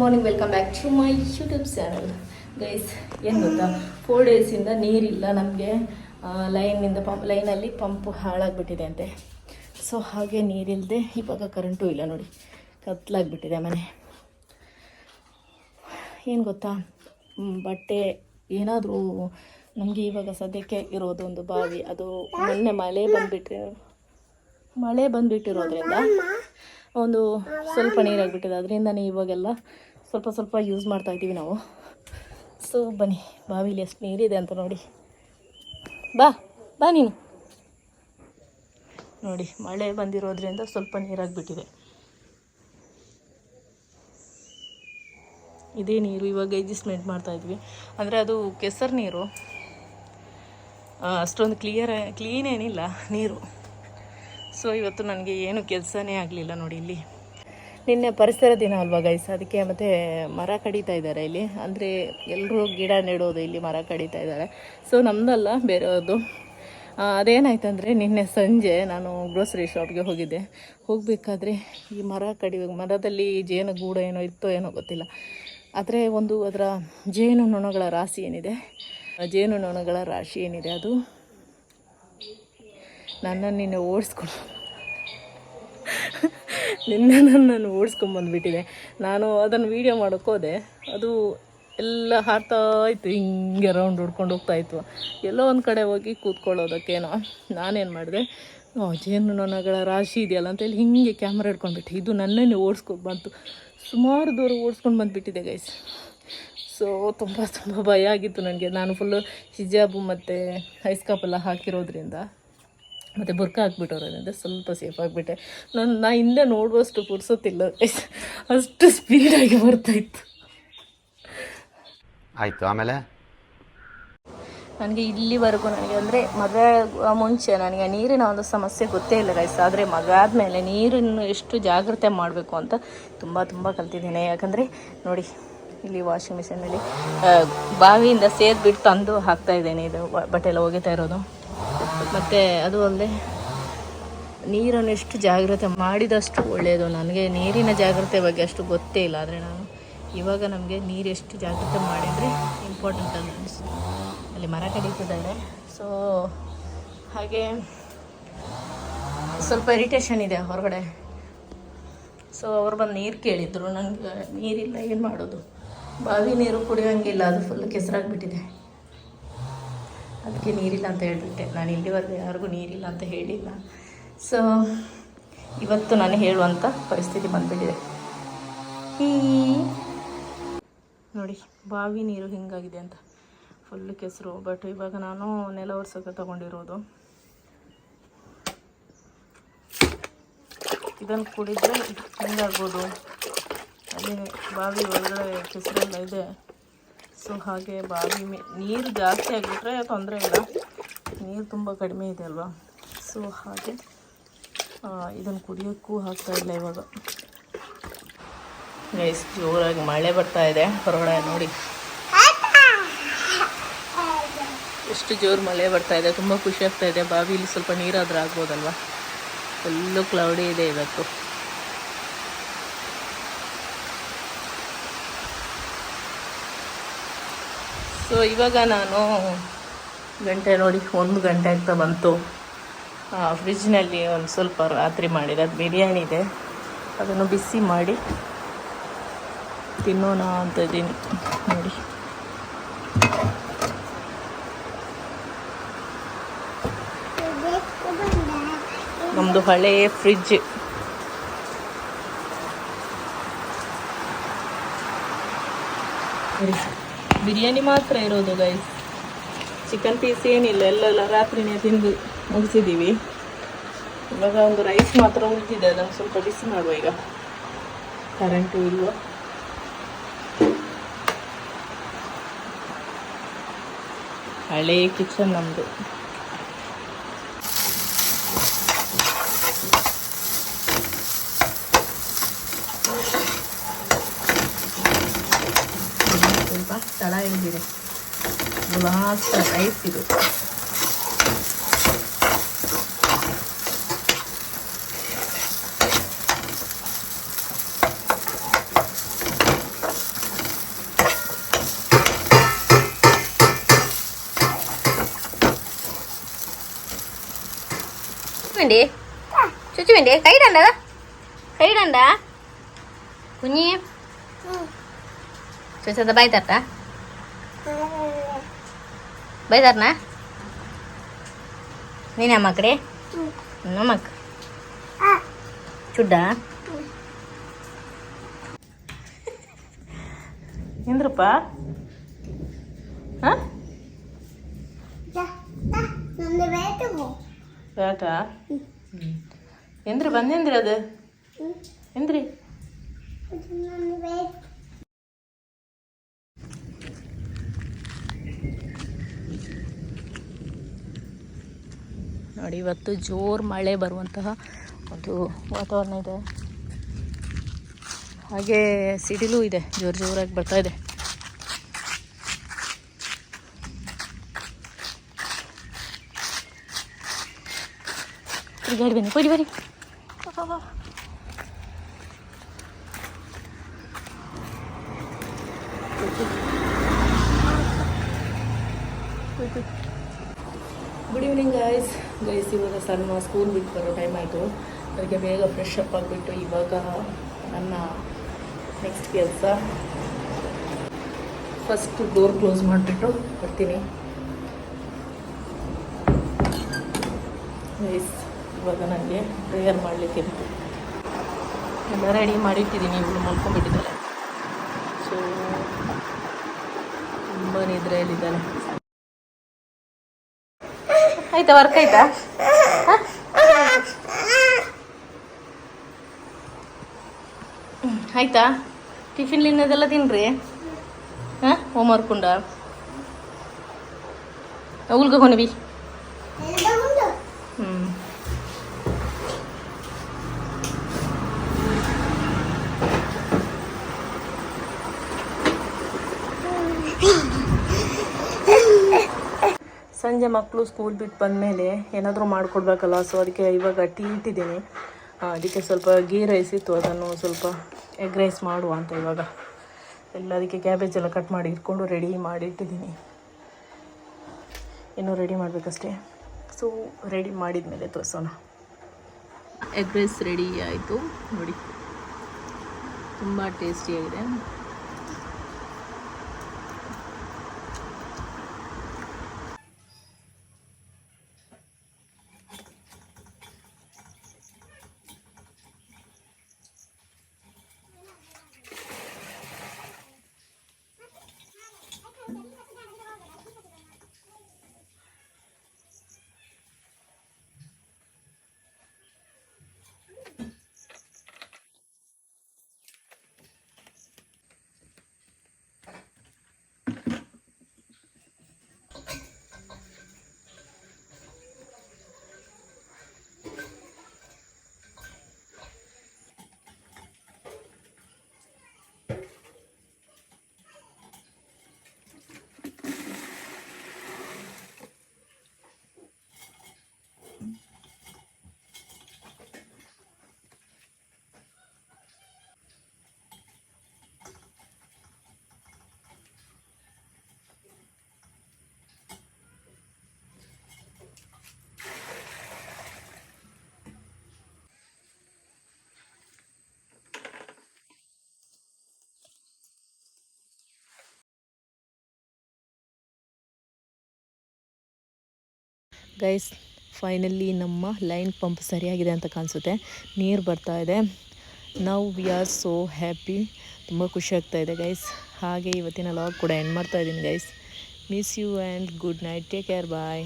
Morning welcome back to my YouTube channel guys ಏನು ಗೊತ್ತಾ? Four ಡೇಸಿಂದ ನೀರಿಲ್ಲ ನಮಗೆ. ಲೈನಿಂದ ಪಂಪ್ ಲೈನಲ್ಲಿ ಪಂಪ್ ಹಾಳಾಗಿಬಿಟ್ಟಿದೆ ಅಂತೆ. ಸೊ ಹಾಗೆ ನೀರಿಲ್ಲದೆ ಇವಾಗ ಕರೆಂಟು ಇಲ್ಲ ನೋಡಿ. ಕತ್ಲಾಗ್ಬಿಟ್ಟಿದೆ ಮನೆ. ಏನು ಗೊತ್ತಾ? ಬಟ್ಟೆ ಏನಾದರೂ ನಮಗೆ ಇವಾಗ ಸದ್ಯಕ್ಕೆ ಇರೋದೊಂದು ಬಾವಿ. ಅದು ಮೊನ್ನೆ ಮಳೆ ಬಂದುಬಿಟ್ರೆ, ಮಳೆ ಬಂದುಬಿಟ್ಟಿರೋದ್ರಿಂದ ಒಂದು ಸ್ವಲ್ಪ ನೀರಾಗಿಬಿಟ್ಟಿದೆ. ಅದರಿಂದನೇ ಇವಾಗೆಲ್ಲ ಸ್ವಲ್ಪ ಸ್ವಲ್ಪ ಯೂಸ್ ಮಾಡ್ತಾ ಇದ್ದೀವಿ ನಾವು. ಸೊ ಬನ್ನಿ, ಬಾವಿಲಿ ಎಷ್ಟು ನೀರಿದೆ ಅಂತ ನೋಡಿ. ಬಾ ಬಾ ನೀನು. ನೋಡಿ, ಮಳೆ ಬಂದಿರೋದ್ರಿಂದ ಸ್ವಲ್ಪ ನೀರಾಗಿಬಿಟ್ಟಿದೆ. ಇದೇ ನೀರು ಇವಾಗ ಅಡ್ಜಸ್ಟ್ಮೆಂಟ್ ಮಾಡ್ತಾ ಇದ್ವಿ. ಅಂದರೆ ಅದು ಕೆಸರು ನೀರು. ಅಷ್ಟೊಂದು ಕ್ಲಿಯರ್ ಕ್ಲೀನ್ ಏನಿಲ್ಲ, ನೀರು. ಸೊ ಇವತ್ತು ನನಗೆ ಏನು ಕೆಲಸನೇ ಆಗಲಿಲ್ಲ ನೋಡಿ ಇಲ್ಲಿ. ನಿನ್ನೆ ಪರಿಸರ ದಿನ ಅಲ್ವಾ ಗೈಸ್ ಅದಕ್ಕೆ ಮತ್ತು ಮರ ಕಡಿತಾ ಇದ್ದಾರೆ ಇಲ್ಲಿ. ಅಂದರೆ ಎಲ್ಲರೂ ಗಿಡ ನೆಡೋದು ಇಲ್ಲಿ, ಮರ ಕಡಿತಾ ಇದ್ದಾರೆ. ಸೊ ನಮ್ಮದಲ್ಲ ಬೇರೆಯವ್ರದ್ದು. ಅದೇನಾಯ್ತು ಅದೇನಾಯ್ತಂದರೆ ನಿನ್ನೆ ಸಂಜೆ ನಾನು ಗ್ರೋಸರಿ ಶಾಪ್ಗೆ ಹೋಗಿದ್ದೆ. ಹೋಗಬೇಕಾದ್ರೆ ಈ ಮರ ಕಡಿ ಮರದಲ್ಲಿ ಜೇನು ಗೂಡ ಏನೋ ಇತ್ತೋ ಏನೋ ಗೊತ್ತಿಲ್ಲ. ಆದರೆ ಒಂದು ಅದರ ಜೇನು ನೊಣಗಳ ರಾಶಿ ಏನಿದೆ? ಜೇನು ನೊಣಗಳ ರಾಶಿ ಏನಿದೆ ಅದು? ನನ್ನನ್ನು ನಿನ್ನೆ ಓಡಿಸ್ಕೊಂಡು. ನಿನ್ನೆ ನನ್ನನ್ನು ಓಡಿಸ್ಕೊಂಬಂದ್ಬಿಟ್ಟಿದೆ. ನಾನು ಅದನ್ನು ವೀಡಿಯೋ ಮಾಡೋಕ್ಕೋದೆ ಅದು ಎಲ್ಲ ಹಾರ್ತಾ ಇತ್ತು. ಹಿಂಗೆ ರೌಂಡ್ ಹೊಡ್ಕೊಂಡು ಹೋಗ್ತಾ ಇತ್ತು. ಎಲ್ಲೋ ಒಂದು ಕಡೆ ಹೋಗಿ ಕೂತ್ಕೊಳ್ಳೋದಕ್ಕೇನೋ. ನಾನೇನು ಮಾಡಿದೆ? ಜೇನು ನೊಣಗಳ ರಾಶಿ ಇದೆಯಲ್ಲ ಅಂತೇಳಿ ಹಿಂಗೆ ಕ್ಯಾಮ್ರಾ ಹಿಡ್ಕೊಂಡ್ಬಿಟ್ಟು. ಇದು ನನ್ನನ್ನೇ ಓಡಿಸ್ಕೊಂಡು ಬಂತು. ಸುಮಾರು ದೂರ ಓಡಿಸ್ಕೊಂಡು ಬಂದುಬಿಟ್ಟಿದೆ ಗೈಸ್ ಸೊ ತುಂಬ ತುಂಬ ಭಯ ಆಗಿತ್ತು ನನಗೆ. ನಾನು ಫುಲ್ಲು ಹಿಜಾಬು ಮತ್ತು ಹೈಸ್ಕಾಪ್ ಎಲ್ಲ ಹಾಕಿರೋದ್ರಿಂದ. ಮತ್ತು ಬುರ್ಕ ಹಾಕ್ಬಿಟ್ಟೋದ್ರಿಂದ ಸ್ವಲ್ಪ ಸೇಫ್ ಆಗಿಬಿಟ್ಟೆ. ನಾನು ನಾ ಹಿಂದೆ ನೋಡುವಷ್ಟು ಪುರ್ಸೊತ್ತಿಲ್ಲ ಅಷ್ಟು ಸ್ಪೀಡಾಗಿ ಬರ್ತಾಯಿತ್ತು ಆಯಿತು ಆಮೇಲೆ? ನನಗೆ ಇಲ್ಲಿವರೆಗೂ ನನಗೆ ಅಂದರೆ ಮದುವೆ ಮುಂಚೆ ನನಗೆ ನೀರಿನ ಒಂದು ಸಮಸ್ಯೆ ಗೊತ್ತೇ ಇಲ್ಲ ಗೈಸ್ ಆದರೆ ಮದುವೆ ಆದಮೇಲೆ ನೀರನ್ನು ಎಷ್ಟು ಜಾಗ್ರತೆ ಮಾಡಬೇಕು ಅಂತ ತುಂಬ ತುಂಬ ಕಲ್ತಿದ್ದೀನಿ. ಯಾಕಂದರೆ ನೋಡಿ ಇಲ್ಲಿ ವಾಷಿಂಗ್ ಮಿಷಿನಲ್ಲಿ ಬಾವಿಯಿಂದ ಸೇದ್ಬಿಟ್ಟು ತಂದು ಹಾಕ್ತಾ ಇದ್ದೇನೆ. ಇದು ಬಟ್ಟೆಲ್ಲ ಬಟ್ಟೆ ಎಲ್ಲ ಒಗಿತಾ ಇರೋದು. ಮತ್ತು ಅದು ಅಲ್ಲದೆ ನೀರನ್ನು ಎಷ್ಟು ಜಾಗ್ರತೆ ಮಾಡಿದಷ್ಟು ಒಳ್ಳೆಯದು ನನಗೆ ನೀರಿನ ಜಾಗ್ರತೆ ಬಗ್ಗೆ ಅಷ್ಟು ಗೊತ್ತೇ ಇಲ್ಲ. ಆದರೆ ನಾನು ಇವಾಗ ನಮಗೆ ನೀರು ಎಷ್ಟು ಜಾಗ್ರತೆ ಮಾಡಿದರೆ ಇಂಪಾರ್ಟೆಂಟ್ ಅಂತ ಅನಿಸ್ತು ಅಲ್ಲಿ ಮರ ಕಡಿತಿದ್ದಾರೆ. ಸೊ ಹಾಗೆ ಸ್ವಲ್ಪ ಇರಿಟೇಷನ್ ಇದೆ ಹೊರಗಡೆ. ಸೊ ಅವ್ರು ಬಂದು ನೀರು ಕೇಳಿದ್ರು. ನನಗೆ ನೀರಿಲ್ಲ, ಏನು ಮಾಡೋದು? ಬಾವಿ ನೀರು ಕುಡಿಯೋಂಗಿಲ್ಲ. ಅದು ಫುಲ್ ಕೆಸರಾಗ್ಬಿಟ್ಟಿದೆ. ಅದಕ್ಕೆ ನೀರಿಲ್ಲ ಅಂತ ಹೇಳಿಬಿಟ್ಟೆ. ನಾನು ಇಲ್ಲಿವರೆಗೂ ಯಾರಿಗೂ ನೀರಿಲ್ಲ ಅಂತ ಹೇಳಿಲ್ಲ. ಸೊ ಇವತ್ತು ನಾನು ಹೇಳುವಂಥ ಪರಿಸ್ಥಿತಿ ಬಂದುಬಿಟ್ಟಿದೆ. ಈ ನೋಡಿ, ಬಾವಿ ನೀರು ಹಿಂಗಾಗಿದೆ ಅಂತ. ಫುಲ್ಲು ಕೆಸರು. ಬಟ್ ಇವಾಗ ನಾನು ನೆಲ ಒರೆಸೋಕೆ ತಗೊಂಡಿರೋದು. ಇದನ್ನು ಕುಡಿದ್ರೆ ಹೆಂಗಾಗ್ಬೋದು. ಅಲ್ಲಿ ಬಾವಿ ಒಳಗಡೆ ಕೆಸರೆಲ್ಲ ಇದೆ. ಸೊ, ಹಾಗೆ ಬಾವಿ ಮೇ, ನೀರು ಜಾಸ್ತಿ ಆಗಿಬಿಟ್ರೆ ತೊಂದರೆ ಇಲ್ಲ. ನೀರು ತುಂಬ ಕಡಿಮೆ ಇದೆ ಅಲ್ವಾ? ಸೊ, ಹಾಗೆ ಇದನ್ನು ಕುಡಿಯೋಕ್ಕೂ ಇಲ್ಲ ಇವಾಗ. ಗೈಸ್ ಜೋರಾಗಿ ಮಳೆ ಬರ್ತಾ ಇದೆ. ಹೊರಗಡೆ ನೋಡಿ. ಎಷ್ಟು ಜೋರು ಮಳೆ ಬರ್ತಾ ಇದೆ. ತುಂಬ ಖುಷಿ ಆಗ್ತಾ ಇದೆ. ಬಾವಿಲಿ ಸ್ವಲ್ಪ ನೀರಾದ್ರೂ ಆಗ್ಬೋದಲ್ವಾ? ಫುಲ್ಲು ಕ್ಲೌಡಿ ಇದೆ ಇವತ್ತು. ಸೊ ಇವಾಗ ನಾನು ಗಂಟೆ ನೋಡಿ, ಒಂದು ಗಂಟೆ ಆಗ್ತಾ ಬಂತು. ಫ್ರಿಜ್ನಲ್ಲಿ ಒಂದು ಸ್ವಲ್ಪ ರಾತ್ರಿ ಮಾಡಿರೋದು ಬಿರಿಯಾನಿ ಇದೆ. ಅದನ್ನು ಬಿಸಿ ಮಾಡಿ ತಿನ್ನೋಣ ಅಂತ ಇದ್ದೀನಿ. ನೋಡಿ. ನಮ್ಮದು ಹಳೆಯ ಫ್ರಿಜ್ ಬಿರಿಯಾನಿ ಮಾತ್ರ ಇರೋದು ಗೈಸ್ ಚಿಕನ್ ಪೀಸ್ ಏನಿಲ್ಲ, ಎಲ್ಲೆಲ್ಲ ರಾತ್ರಿನೇ ತಿಂದು ಮುಗಿಸಿದ್ದೀವಿ ಇವಾಗ ಒಂದು ರೈಸ್ ಮಾತ್ರ ಉಳಿದಿದೆ ಅದನ್ನು ಸ್ವಲ್ಪ ಬಿಸಿ ಮಾಡುವ ಈಗ. ಕರೆಂಟು ಇಲ್ವ? ಹಳೆ ಕಿಚನ್ ನಮ್ಮದು tencere. Bulağa az kadar ayıp gibi. Cuci mandi? Cuci mandi? Kayu tanda tak? Kayu tanda? Kunyi? Cuci tak? ಬೈ ತರ್ನ ನೀನು ಅಮ್ಮಕ್ರಿ ನಮ್ಮಕ್ಕ ಚುಡ್ಡ? ಇಂದ್ರಪ್ಪ ಹಾಂ? ಬೇಟ ಎಂದ್ರಿ ಬಂದಿಂದ್ರಿ ಅದು. ಎಂದ್ರಿ ನೋಡಿ, ಇವತ್ತು ಜೋರು ಮಳೆ ಬರುವಂತಹ ಒಂದು ವಾತಾವರಣ ಇದೆ. ಹಾಗೆ ಸಿಡಿಲು ಇದೆ, ಜೋರು ಜೋರಾಗಿ ಬರ್ತಾ ಇದೆ. ಬನ್ನಿ. ಗೈಸ್ ಗೈಸ್ ಇವಾಗ ಸಣ್ಣ ಸ್ಕೂಲ್ ಬಿಟ್ಟು ಬರೋ ಟೈಮ್ ಆಯಿತು. ಅದಕ್ಕೆ ಬೇಗ ಫ್ರೆಶ್ ಅಪ್ ಆಗಿಬಿಟ್ಟು ಇವಾಗ ನನ್ನ ನೆಕ್ಸ್ಟ್ ಕೆಲಸ. ಫಸ್ಟ್ ಡೋರ್ ಕ್ಲೋಸ್ ಮಾಡಿಬಿಟ್ಟು ಬರ್ತೀನಿ. ಗೈಸ್ ಇವಾಗ ನನಗೆ ಪ್ರೇಯರ್ ಮಾಡಲಿಕ್ಕೆ ಎಲ್ಲ ರೆಡಿ ಮಾಡಿಟ್ಟಿದ್ದೀನಿ, ಇವಳು ಮಲ್ಕೊಂಡ್ಬಿಟ್ಟಿದ್ದಾಳೆ. ಸೊ ತುಂಬ ನಿದ್ರೆಯಲ್ಲಿದ್ದಾಳೆ ಆಯ್ತಾ ವರ್ಕ್ ಆಯ್ತಾ ಹ? ಹ್ಮ್, ಆಯ್ತಾ ಟಿಫಿನ್ ಇನ್ನದೆಲ್ಲ ತಿನ್ರಿ ಹಾಂ ಹೋಮ್ ವರ್ಕ್ ಉಂಡ ಉಲ್ಗ ಕೊನಬಿ ಹ್ಞೂ ಸಂಜೆ ಮಕ್ಕಳು ಸ್ಕೂಲ್ ಬಿಟ್ಟು ಬಂದಮೇಲೆ ಏನಾದರೂ ಮಾಡಿಕೊಡ್ಬೇಕಲ್ಲ? ಸೊ ಅದಕ್ಕೆ ಇವಾಗ ಟೀ ಇಟ್ಟಿದ್ದೀನಿ ಅದಕ್ಕೆ ಸ್ವಲ್ಪ ಗೀ ರೈಸ್ ಇತ್ತು. ಅದನ್ನು ಸ್ವಲ್ಪ ಎಗ್ ರೈಸ್ ಮಾಡುವ ಅಂತ ಇವಾಗ. ಎಲ್ಲ ಅದಕ್ಕೆ ಕ್ಯಾಬೇಜ್ ಎಲ್ಲ ಕಟ್ ಮಾಡಿ ಇಟ್ಕೊಂಡು ರೆಡಿ ಮಾಡಿ ಇಟ್ಟಿದ್ದೀನಿ. ಇನ್ನೂ ರೆಡಿ ಮಾಡಬೇಕಷ್ಟೇ. ಸೊ ರೆಡಿ ಮಾಡಿದ ಮೇಲೆ ತೋರಿಸೋಣ. ಎಗ್ ರೈಸ್ ರೆಡಿ ಆಯಿತು. ನೋಡಿ. ತುಂಬ ಟೇಸ್ಟಿಯಾಗಿದೆ ಗೈಸ್ ಫೈನಲಿ ನಮ್ಮ ಲೈನ್ ಪಂಪ್ ಸರಿಯಾಗಿದೆ ಅಂತ ಕಾಣಿಸುತ್ತೆ. ನೀರು ಬರ್ತಾ ಇದೆ. ನಾವು ವಿ ಆರ್ ಸೋ ಹ್ಯಾಪಿ ತುಂಬ ಖುಷಿ ಆಗ್ತಾ ಇದೆ ಗೈಸ್ ಹಾಗೆ ಇವತ್ತಿನ ಲಾಗ್ ಕೂಡ ಎಂಡ್ ಮಾಡ್ತಾ ಇದ್ದೀನಿ guys miss you and good night take care bye